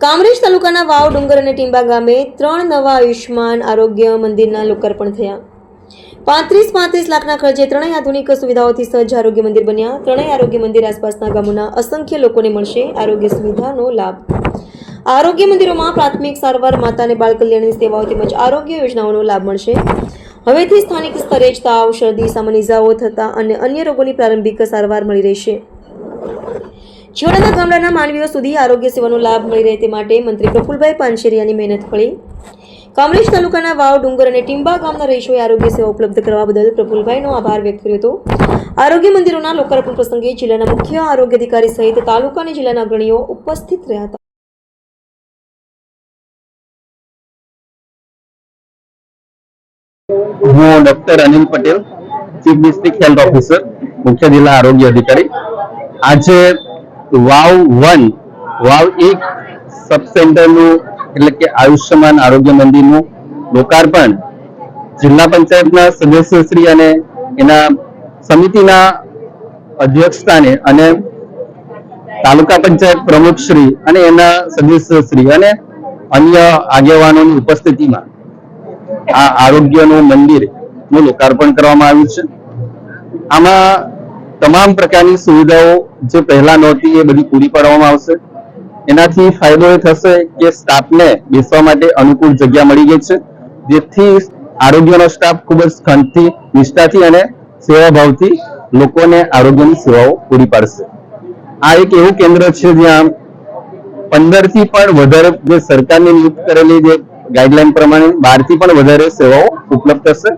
કામરેજ તાલુકાના વાવ ડુંગર અને ટીંબા ગામે ત્રણ નવા આયુષ્માન આરોગ્ય મંદિરના લોકાર્પણ થયા. પાંત્રીસ પાંત્રીસ લાખના ખર્ચે ત્રણેય આધુનિક સુવિધાઓથી સજ્જ આરોગ્ય મંદિર બન્યા. ત્રણેય આરોગ્ય મંદિર આસપાસના ગામોના અસંખ્ય લોકોને મળશે આરોગ્ય સુવિધાનો લાભ. આરોગ્ય મંદિરોમાં પ્રાથમિક સારવાર, માતા અને બાળ કલ્યાણની સેવાઓ તેમજ આરોગ્ય યોજનાઓનો લાભ મળશે. હવેથી સ્થાનિક સ્તરે જ તાવ, શરદી, સામાન્ય ઇજાઓ થતા અને અન્ય રોગોની પ્રારંભિક સારવાર મળી રહેશે. છેવાડાના ગામડાના માનવીઓ સુધી આરોગ્ય સેવાનો લાભ મળી રહે તે માટે મંત્રી પ્રફુલભાઈ પાનશેરિયાની મહેનત ફળી. કામરેજ તાલુકાના વાવ, ડુંગર અને ટીંબા ગામના રહીશોએ આરોગ્ય સેવા ઉપલબ્ધ કરવા બદલ પ્રફુલભાઈનો આભાર વ્યક્ત કર્યો હતો. આરોગ્ય મંદિરોના લોકાર્પણ પ્રસંગે જિલ્લાના મુખ્ય આરોગ્ય અધિકારી સહિત તાલુકા અને જિલ્લાના અગ્રણીઓ ઉપસ્થિત રહ્યા હતા. હું doctor Anil Patel, chief district health officer, મુખ્ય જિલ્લા આરોગ્ય અધિકારી. આજે વાવ વન, વાવ એક સબ સેન્ટરનું એટલે કે આયુષ્યમાન આરોગ્ય મંદિરનું લોકાર્પણ જિલ્લા પંચાયતના સદસ્યશ્રી અને એના સમિતિના અધ્યક્ષતાને અને તાલુકા પંચાયત પ્રમુખશ્રી અને એના સદસ્યશ્રી અને અન્ય આગેવાનોની ઉપસ્થિતિમાં આ આરોગ્યનું મંદિરનું લોકાર્પણ કરવામાં આવ્યું છે. આમાં તમામ પ્રકારની સુવિધાઓ જે પહેલા નહોતી, એ બધી પૂરી પાડવામાં આવશે. એનાથી ફાયદો એ થશે કે સ્ટાફને બેસવા માટે અનુકૂળ જગ્યા મળી ગઈ છે, જેથી આરોગ્યનો સ્ટાફ ખૂબ જ ખંતથી નિષ્ઠાથી અને સેવાભાવથી લોકોને આરોગ્યની સેવાઓ પૂરી પાડશે. આ એક એવું કેન્દ્ર છે જ્યાં પંદરથી પણ વધારે જે સરકારની નિયુક્ત કરેલી જે ગાઈડલાઈન પ્રમાણે બારથી પણ વધારે સેવાઓ ઉપલબ્ધ થશે.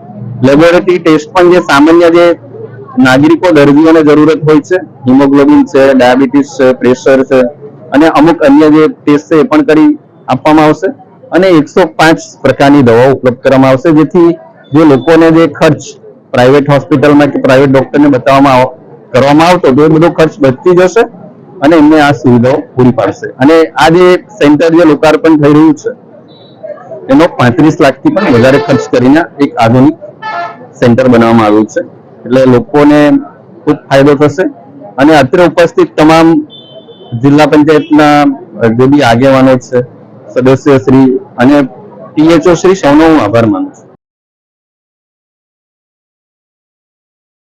લેબોરેટરી ટેસ્ટ પણ જે સામાન્ય જે નાગરિકો દર્દીઓને જરૂરત હોય છે. હિમોગ્લોબિન છે, ડાયાબિટીસ છે, પ્રેશર છે અને અમુક અન્ય જે ટેસ્ટ છે એ પણ કરી આપવામાં આવશે. અને એકસો પાંચ પ્રકારની દવાઓ ઉપલબ્ધ કરવામાં આવશે. જેથી જે લોકોને જે ખર્ચ પ્રાઇવેટ હોસ્પિટલમાં કે પ્રાઇવેટ ડોક્ટરને બતાવવામાં કરવામાં આવતો તો એ બધો ખર્ચ બચતી જશે અને એમને આ સુવિધાઓ પૂરી પાડશે. અને આ જે સેન્ટર જે લોકાર્પણ થઈ રહ્યું છે, એનો પાંત્રીસ લાખથી પણ વધારે ખર્ચ કરીને એક આધુનિક સેન્ટર બનાવવામાં આવ્યું છે. એટલે લોકોને ખૂબ ફાયદો થશે. અને અત્રે ઉપસ્થિત તમામ જિલ્લા પંચાયતના જે બી આગેવાનો છે, સદસ્ય શ્રી અને પીએચઓ શ્રી, સૌનો હું આભાર માનું છું.